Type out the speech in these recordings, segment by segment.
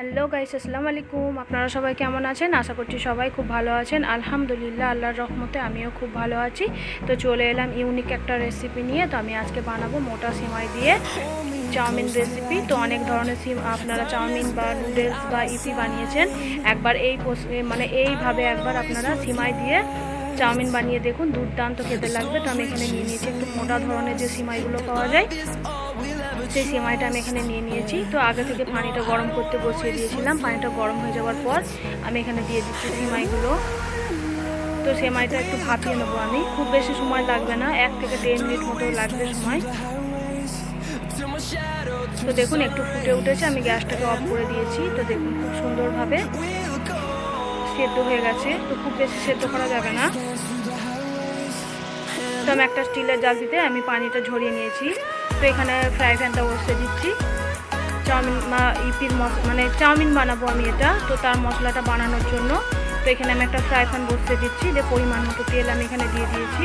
Hello guys, আসসালামু আলাইকুম। আপনারা সবাই কেমন আছেন? আশা করছি সবাই খুব ভালো আছেন। আলহামদুলিল্লাহ, আল্লাহর রহমতে আমিও খুব ভালো আছি। তো চলে এলাম ইউনিক একটা রেসিপি নিয়ে। তো আমি আজকে বানাবো মোটা সিমাই দিয়ে চাউমিন রেসিপি তো অনেক ধরনের সিম আপনারা চাউমিন বা নুডলস বা ইপি বানিয়েছেন। একবার এই মানে এইভাবে একবার আপনারা সিমাই দিয়ে চাউমিন বানিয়ে দেখুন। দুর্দান্ত খেতে লাগবে। তো আমি এখানে নিয়ে নিয়েছি একটু মোটা ধরনের যে সিমাইগুলো পাওয়া যায়। সেই সিমাইটা আমি এখানে নিয়ে নিয়েছি, তো আগে থেকে পানিটা গরম করতে বসিয়ে দিয়েছিলাম। পানিটা গরম হয়ে যাওয়ার পর আমি এখানে দিয়ে দিচ্ছি সিমাইগুলো। তো সেমাইটা একটু ভাপিয়ে নেব আমি। খুব বেশি সময় লাগবে না, এক থেকে দেড় মিনিট মতো লাগবে সময়। তো দেখুন, একটু ফুটে উঠেছে। আমি গ্যাসটাকে অফ করে দিয়েছি। তো দেখুন, খুব সুন্দরভাবে সেদ্ধ হয়ে গেছে। তো খুব বেশি সেদ্ধ করা যাবে না। তো আমি একটা স্টিলের জাল দিতে আমি পানিটা ঝরিয়ে নিয়েছি। তো এখানে ফ্রাই প্যানটা বসে দিচ্ছি। চাউমিন ইপির মানে চাউমিন বানাবো আমি এটা, তো তার মশলাটা বানানোর জন্য। তো এখানে আমি একটা ফ্রাই প্যান বসিয়ে দিচ্ছি, যে পরিমাণ মতো তেল আমি এখানে দিয়ে দিয়েছি।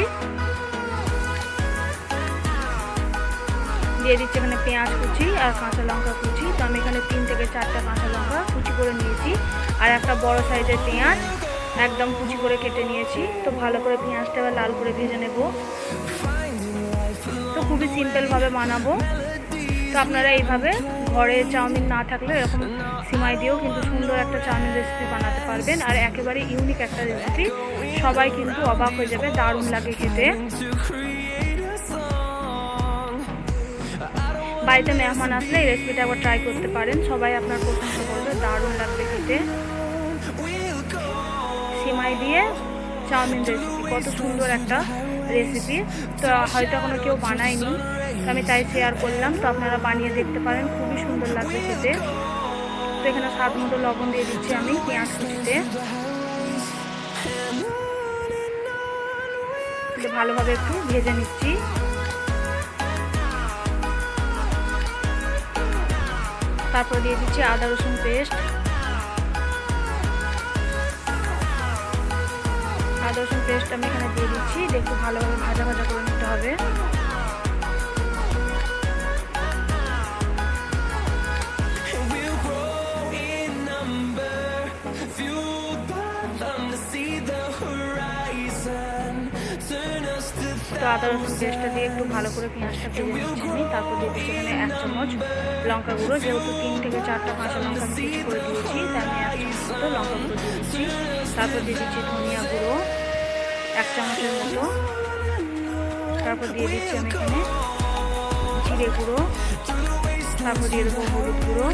দিয়ে দিচ্ছি এখানে পেঁয়াজ কুচি আর কাঁচা লঙ্কা কুচি। তো আমি এখানে তিন থেকে চারটা কাঁচা লঙ্কা কুচি করে নিয়েছি। আর একটা বড় সাইজের পেঁয়াজ একদম কুচি করে কেটে নিয়েছি। তো ভালো করে পেঁয়াজটা এবার লাল করে ভেজে নেব। খুবই সিম্পলভাবে বানাবো। তো আপনারা এইভাবে ঘরে চাউমিন না থাকলে এরকম সিমাই দিয়েও কিন্তু সুন্দর একটা চাউমিন রেসিপি বানাতে পারবেন। আর একেবারে ইউনিক একটা রেসিপি সবাই কিন্তু অবাক হয়ে যাবে, দারুণ লাগে খেতে। বাড়িতে মেহমান আসলে এই রেসিপিটা একবার ট্রাই করতে পারেন। সবাই আপনার পছন্দ করবে, দারুণ লাগবে খেতে। সিমাই দিয়ে চাউমিন রেসিপি কত সুন্দর একটা রেসিপি তো হয়তো এখনও কেউ বানায়নি। আমি তাই শেয়ার করলাম। তো আপনারা বানিয়ে দেখতে পারেন, খুবই সুন্দর লাগবে খেতে। তো এখানে স্বাদ মতো লবণ দিয়ে দিচ্ছি আমি পেঁয়াজ কুচিতে। ভালোভাবে একটু ভেজে নিচ্ছি। তারপর দিয়ে দিচ্ছি আদা রসুন পেস্ট আদা রসুন পেস্ট আমি এখানে দিয়ে দিচ্ছি। একটু ভালোভাবে ভাজা ভাজা করে নিতে হবে। তো আদা রসুন পেস্টটা দিয়ে একটু ভালো করে পেঁয়াজটা ভেজে নিচ্ছি। আমি তারপর দিয়ে দিচ্ছি এখানে এক চামচ লঙ্কা গুঁড়ো যেহেতু তিন থেকে চারটা কাঁচা লঙ্কা আমি করে দিয়েছি তাই আমি এক মতো লঙ্কা গুঁড়ো দিয়ে দিচ্ছি তারপর দিয়ে দিচ্ছি ধনিয়া গুঁড়ো, এক চামচের মতো। তারপর দিয়ে দিচ্ছি আমি এখানে জিরে গুঁড়ো, তারপর দিয়ে দেবো হলুদ গুঁড়ো।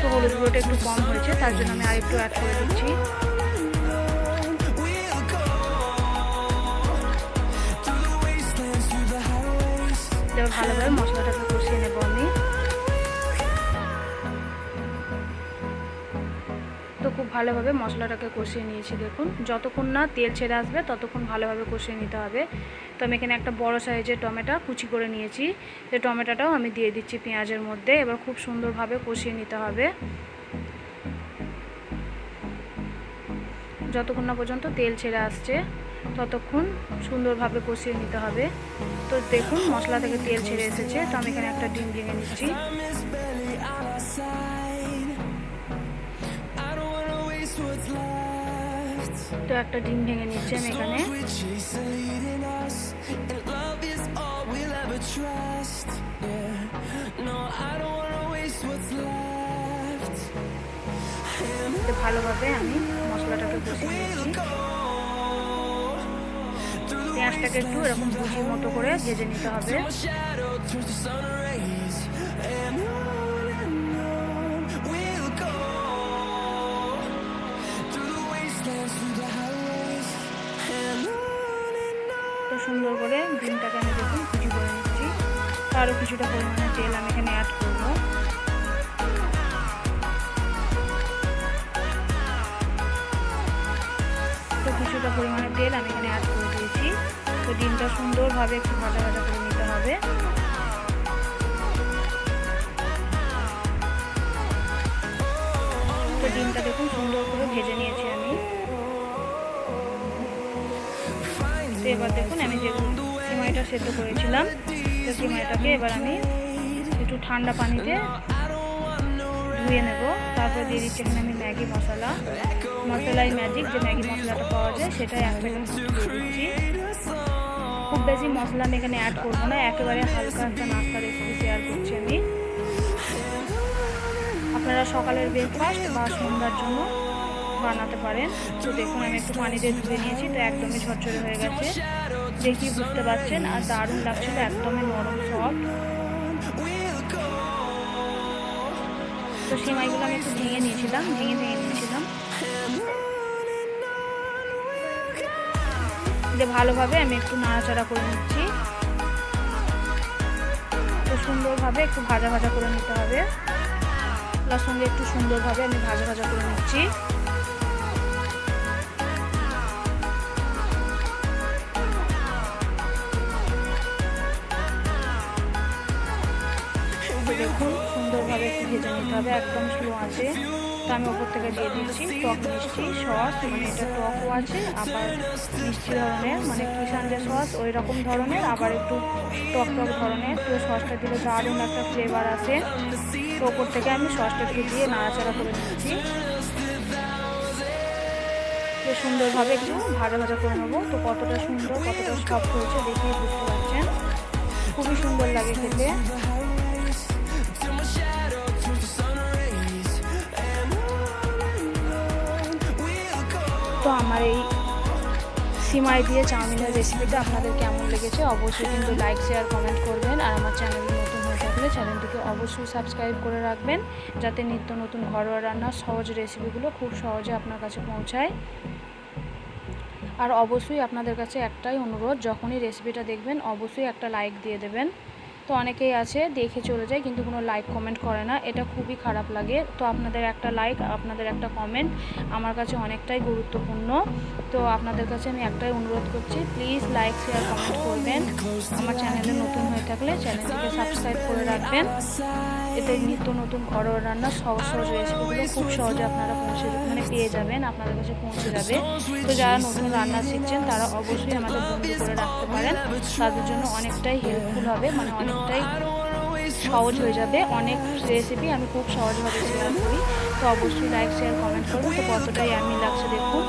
তো হলুদ গুঁড়োটা একটু কম হয়েছে, তার জন্য আমি আরেকটু অ্যাড করে দিচ্ছি। ভালোভাবে মশলাটাকে ভালোভাবে মশলাটাকে কষিয়ে নিয়েছি, দেখুন। যতক্ষণ না তেল ছেড়ে আসবে, ততক্ষণ ভালোভাবে কষিয়ে নিতে হবে। তো আমি এখানে একটা বড় সাইজের টমেটো কুচি করে নিয়েছি। যে টমেটোটাও আমি দিয়ে দিচ্ছি পেঁয়াজের মধ্যে। এবার খুব সুন্দরভাবে কষিয়ে নিতে হবে। যতক্ষণ না পর্যন্ত তেল ছেড়ে আসছে, ততক্ষণ সুন্দরভাবে কষিয়ে নিতে হবে। তো দেখুন, মশলা থেকে তেল ছেড়ে এসেছে। তো আমি এখানে একটা ডিম ভেঙে নিচ্ছি। তো একটা ডিম ভেঙে নিচ্ছি আমি এখানে ভালোভাবে আমি মশলাটাকে কষিয়ে নিচ্ছি পেঁয়াজটাকে একটু এরকম ভুজির মতো করে ভেজে নিতে হবে আরও কিছুটা পরিমাণে তেল আমি এখানে অ্যাড করব। তো কিছুটা পরিমাণে তেল আমি এখানে অ্যাড করে দিয়েছি। তো ডিমটা সুন্দরভাবে একটু ভাজা ভাজা করে নিতে হবে। তো ডিমটা দেখুন সুন্দর করে ভেজে নিয়েছি আমি। এবার দেখুন আমি যে সিমাইটা সেদ্ধ করেছিলাম তো সিমাইটাকে এবার আমি একটু ঠান্ডা পানিতে ধুয়ে নেব। তারপর দিয়ে দিচ্ছি এখানে আমি ম্যাগি মশলা। মশলাই ম্যাজিক যে ম্যাগি মশলাটা পাওয়া যায়, সেটাই এক খুব বেশি মশলা আমি এখানে অ্যাড করব না, একেবারে হালকা একটা নাস্তা রেসিপি শেয়ার করছি আমি। আপনারা সকালের ব্রেকফাস্ট বা সন্ধ্যার জন্য বানাতে পারেন। তো দেখুন, আমি একটু পানি দিয়ে ধুয়ে নিয়েছি, তো একদমই ঝরঝরে হয়ে গেছে। দেখি, বুঝতে পারছেন? আর দারুণ লাগছিল, একদমই নরম সফট। তো সিমাইগুলো আমি একটু ভেঙে নিয়েছিলাম, ভেঙে ভেঙে নিয়েছিলাম। ভালোভাবে আমি একটু নাড়াচাড়া করে নিচ্ছি। তো সুন্দরভাবে একটু ভাজা ভাজা করে নিতে হবে। তার সঙ্গে একটু সুন্দরভাবে আমি ভাজা ভাজা করে নিচ্ছি। দেখুন সুন্দরভাবে একটু ভেজে নিতে হবে, একদম স্লো আছে। তো আমি ওপর থেকে দিয়ে দিচ্ছি টক মিষ্টি সস মানে এটা টকও আছে, আবার মিষ্টি ধরনের মানে কিষান যে সস, ওই রকম ধরনের, আবার একটু টক টক ধরনের। তো সসটা দিলে দারুণ একটা ফ্লেভার আছে তো ওপর থেকে আমি সসটা একটু দিয়ে নাড়াচাড়া করে নিচ্ছি। তো সুন্দরভাবে একটু ভাজা ভাজা করে নেব। তো কতটা সুন্দর, কতটা সফট হয়েছে দেখেই বুঝতে পারছেন। খুবই সুন্দর লাগে খেতে। তো আমার এই সিমাই দিয়ে চাউমিনের রেসিপিটা আপনাদের কেমন লেগেছে অবশ্যই কিন্তু লাইক শেয়ার কমেন্ট করবেন আর আমার চ্যানেল নতুন হয়ে থাকলে চ্যানেলটিকে অবশ্যই সাবস্ক্রাইব করে রাখবেন যাতে নিত্য নতুন ঘরোয়া রান্নার সহজ রেসিপিগুলো খুব সহজে আপনার কাছে পৌঁছায়। আর অবশ্যই আপনাদের কাছে একটাই অনুরোধ, যখনই রেসিপিটা দেখবেন অবশ্যই একটা লাইক দিয়ে দেবেন। তো অনেকেই আছে, দেখে চলে যায়, কিন্তু কোনো লাইক কমেন্ট করে না। এটা খুবই খারাপ লাগে। তো আপনাদের একটা লাইক আপনাদের একটা কমেন্ট আমার কাছে অনেকটাই গুরুত্বপূর্ণ। তো আপনাদের কাছে আমি একটাই অনুরোধ করছি প্লিজ লাইক শেয়ার কমেন্ট করবেন। আমার চ্যানেলে নতুন হয়ে থাকলে চ্যানেলটিকে সাবস্ক্রাইব করে রাখবেন। এতে নিত্য নতুন ঘরোয়া রান্না সহজ সহজ রেসিপিগুলো খুব সহজে আপনারা পৌঁছে মানে পেয়ে যাবেন, আপনাদের কাছে পৌঁছে যাবে। তো যারা নতুন রান্না শিখছেন, তারা অবশ্যই আমাকে বন্ধু করে রাখতে পারেন। তাদের জন্য অনেকটাই হেল্পফুল হবে মানে অনেকটাই সহজ হয়ে যাবে। অনেক রেসিপি আমি খুব সহজভাবে শেয়ার করি। তো অবশ্যই লাইক শেয়ার কমেন্ট করুন। তো কতটাই আমি লাগছে দেখুন।